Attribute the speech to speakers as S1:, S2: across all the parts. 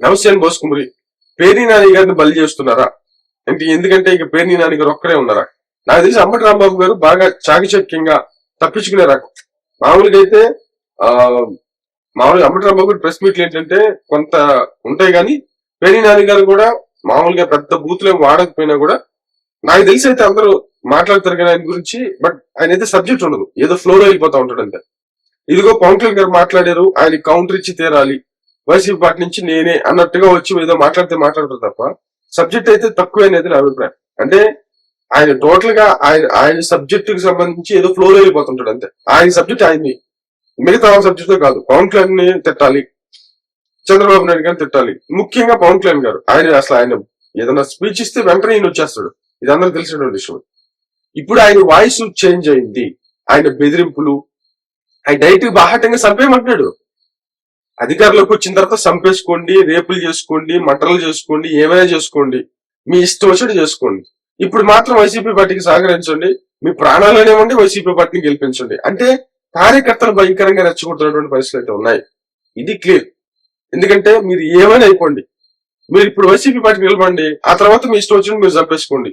S1: నమస్తే అని బోసుకుమరి పేర్ని నాని గారిని బలి చేస్తున్నారా? అంటే ఎందుకంటే ఇక పేర్ని నాని గారు ఒక్కరే ఉన్నారా? నాకు తెలిసి అంబటి రాంబాబు గారు బాగా చాకచక్యంగా తప్పించుకునే రకం మామూలుగా అయితే ఆ మామూలుగా అంబటి రాంబాబు గారి ప్రెస్ మీట్లు ఏంటంటే కొంత ఉంటాయి కానీ పేర్ని నాని గారు కూడా మామూలుగా పెద్ద బూత్లు వాడకపోయినా కూడా నాకు తెలిసి అయితే అందరూ మాట్లాడతారు కానీ ఆయన గురించి బట్ ఆయన అయితే సబ్జెక్ట్ ఉండదు. ఏదో ఫ్లోలో వెళ్ళిపోతా ఉంటాడు అంతే. ఇదిగో పవన్ కళ్యాణ్ గారు మాట్లాడారు ఆయన కౌంటర్ ఇచ్చి తీరాలి. వైసీపీ పార్టీ నుంచి నేనే అన్నట్టుగా వచ్చి ఏదో మాట్లాడితే మాట్లాడతారు తప్ప సబ్జెక్ట్ అయితే తక్కువ అనేది నా అభిప్రాయం. అంటే ఆయన టోటల్గా ఆయన ఆయన సబ్జెక్ట్కి సంబంధించి ఏదో ఫ్లోర్ వెళ్ళిపోతుంటాడు అంతే. ఆయన సబ్జెక్ట్ ఆయన్ని. మిగతా సబ్జెక్ట్ కాదు. పవన్ కళ్యాణ్ని తిట్టాలి. చంద్రబాబు నాయుడు గారిని తిట్టాలి. ముఖ్యంగా పవన్ కళ్యాణ్ గారు. ఆయన అసలు ఆయన ఏదైనా స్పీచ్ ఇస్తే వెంటనే ఈయన వచ్చేస్తాడు. ఇది అందరూ తెలిసినటువంటి విషయం. ఇప్పుడు ఆయన వాయిస్ చేంజ్ అయింది. ఆయన బెదిరింపులు. ఆయన డైరెక్ట్ బాహాటంగా చంపేయమంటున్నాడు. అధికారంలోకి వచ్చిన తర్వాత చంపేసుకోండి రేపులు చేసుకోండి మటర్లు చేసుకోండి ఏమైనా చేసుకోండి. మీ ఇష్టం వచ్చినట్టు చేసుకోండి. ఇప్పుడు మాత్రం వైసీపీ పార్టీకి సహకరించండి. మీ ప్రాణాలనేవ్వండి వైసీపీ పార్టీని గెలిపించండి. అంటే కార్యకర్తలు భయంకరంగా రెచ్చగొడుతున్నటువంటి పరిస్థితులు అయితే ఉన్నాయి. ఇది క్లియర్ ఎందుకంటే మీరు ఏమైనా అయిపోండి. మీరు ఇప్పుడు వైసీపీ పార్టీకి నిలబండి ఆ తర్వాత మీ ఇష్టం వచ్చినట్టు మీరు చంపేసుకోండి.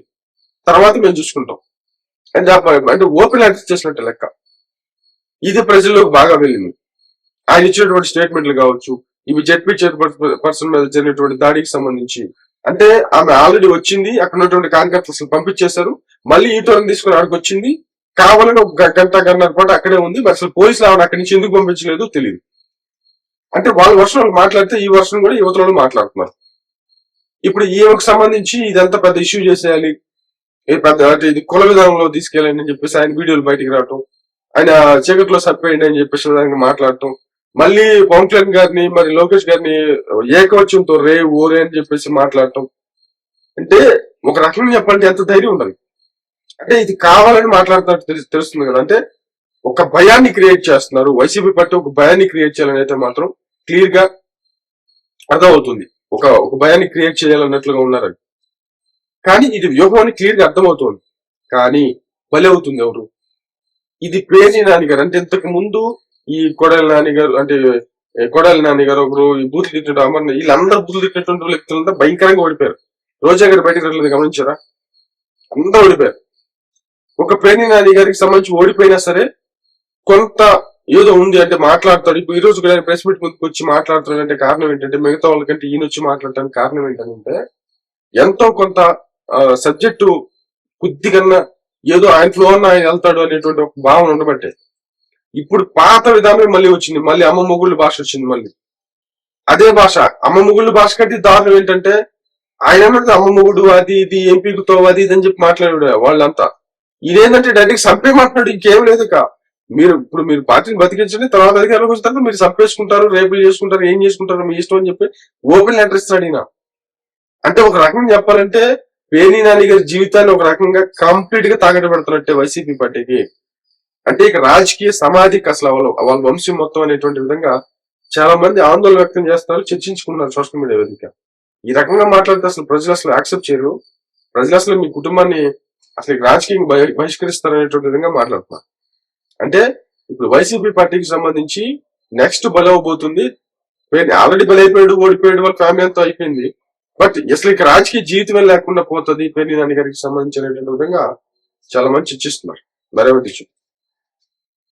S1: తర్వాత మేము చూసుకుంటాం. అని చెప్పాలి అంటే ఓపెన్ యాక్సెస్ చేసినట్టు లెక్క. ఇది ప్రజల్లోకి బాగా వెళ్ళింది. ఆయన ఇచ్చినటువంటి స్టేట్మెంట్లు కావచ్చు ఇవి జడ్పీ పర్సన్ మీద జరిగినటువంటి దాడికి సంబంధించి. అంటే ఆమె ఆల్రెడీ వచ్చింది అక్కడ ఉన్నటువంటి కార్యకర్తలు అసలు పంపించేశారు మళ్ళీ ఈ టోరం తీసుకుని ఆడికి వచ్చింది. కావాలని ఒక గంట గన్నర పాటు అక్కడే ఉంది మరి అసలు పోలీసులు ఆమె అక్కడి నుంచి ఎందుకు పంపించలేదు తెలియదు. అంటే వాళ్ళ వర్షం వాళ్ళు మాట్లాడితే ఈ వర్షం కూడా యువతలో మాట్లాడుతున్నారు. ఇప్పుడు ఈమెకు సంబంధించి ఇదంతా పెద్ద ఇష్యూ చేసేయాలి ఏ పెద్ద అంటే ఇది కుల విధానంలో తీసుకెళ్ళండి అని చెప్పేసి ఆయన వీడియోలు బయటికి రావటం ఆయన చీకట్లో సరిపోయింది అని చెప్పేసి దానికి మాట్లాడటం మళ్ళీ పవన్ కళ్యాణ్ గారిని మరి లోకేష్ గారిని ఏకవచనంతో రే ఓరే అని చెప్పేసి మాట్లాడటం. అంటే ఒక రకంగా చెప్పాలంటే ఎంత ధైర్యం ఉండాలి? అంటే ఇది కావాలని మాట్లాడుతున్నట్టు తెలు- తెలుస్తుంది కదా. అంటే ఒక భయాన్ని క్రియేట్ చేస్తున్నారు. వైసీపీ పార్టీ ఒక భయాన్ని క్రియేట్ చేయాలని అయితే మాత్రం క్లియర్గా అర్థమవుతుంది. ఒక ఒక భయాన్ని క్రియేట్ చేయాలన్నట్లుగా ఉన్నారు కానీ ఇది వ్యూహం అని క్లియర్గా అర్థమవుతుంది. కానీ బలి అవుతుంది ఎవరు? ఇది పేజీ నాని గారు అంటే ఇంతకు ముందు ఈ కొడాలి నాని గారు అంటే కొడాలి నాని గారు ఒకరు ఈ బూతులు తిట్టినట్టు అమర్ వీళ్ళందరూ బూతులు తిట్టినటువంటి వ్యక్తులంతా భయంకరంగా ఓడిపోయారు. రోజా గారు బయటకు రావట్లేదు గమనించారా? అందరూ ఓడిపోయారు. ఒక పేని నాని గారికి సంబంధించి ఓడిపోయినా సరే కొంత ఏదో ఉంది అంటే మాట్లాడతాడు. ఇప్పుడు ఈ రోజు కూడా ప్రెస్ మీట్ ముందుకు వచ్చి మాట్లాడుతున్నాడు అంటే కారణం ఏంటంటే మిగతా వాళ్ళకంటే ఈయన వచ్చి మాట్లాడటానికి కారణం ఏంటంటే ఎంతో కొంత సబ్జెక్టు కొద్దిగన్నా ఏదో ఆయన ఫ్లో ఆయన వెళ్తాడు అనేటువంటి ఒక భావన ఉండబట్టే ఇప్పుడు పాత విధానమే మళ్ళీ వచ్చింది. మళ్ళీ అమ్మ మొగుళ్ళు భాష వచ్చింది మళ్ళీ. అదే భాష. అమ్మ మొగుళ్ళు భాష కంటే దారుణం ఏంటంటే ఆయన ఏమంటే అమ్మ మొగుడు అది ఇది ఏం అది ఇది అని చెప్పి మాట్లాడాడు వాళ్ళంతా. ఇదేంటంటే డైరెక్ట్ మాట్లాడు ఇంకేం లేదు ఇక. మీరు ఇప్పుడు మీరు పార్టీని బతికించండి తర్వాత అధికారులకు వచ్చిన తర్వాత మీరు సంపేసుకుంటారు రేపులు చేసుకుంటారు ఏం చేసుకుంటారు మీ ఇష్టం అని చెప్పి ఓపెన్ లెటర్ ఇస్తాడు ఈయన. అంటే ఒక రకంగా చెప్పాలంటే పేనీ నాని గారి జీవితాన్ని ఒక రకంగా కంప్లీట్గా తాగట పెడుతున్నట్టే వైసీపీ పార్టీకి. అంటే ఇక రాజకీయ సమాధికి అసలు వాళ్ళ వాళ్ళ వంశం మొత్తం అనేటువంటి విధంగా చాలా మంది ఆందోళన వ్యక్తం చేస్తున్నారు చర్చించుకున్నారు సోషల్ మీడియా వేదిక. ఈ రకంగా మాట్లాడితే అసలు ప్రజలు అసలు యాక్సెప్ట్ చేయరు. ప్రజలు అసలు మీ కుటుంబాన్ని అసలు ఈ రాజకీయం బహిష్కరిస్తారు అనేటువంటి విధంగా మాట్లాడుతున్నారు. అంటే ఇప్పుడు వైసీపీ పార్టీకి సంబంధించి నెక్స్ట్ బలవబోతుంది. ఆల్రెడీ బలైపోయాడు ఓడిపోయాడు వాళ్ళ ఫ్యామిలీ అంతా అయిపోయింది. బట్ అసలు ఇక రాజకీయ జీవితమే లేకుండా పోతుంది పేర్ని నాని గారికి సంబంధించినటువంటి విధంగా చాలా మంది చర్చిస్తున్నారు. మరేమిటి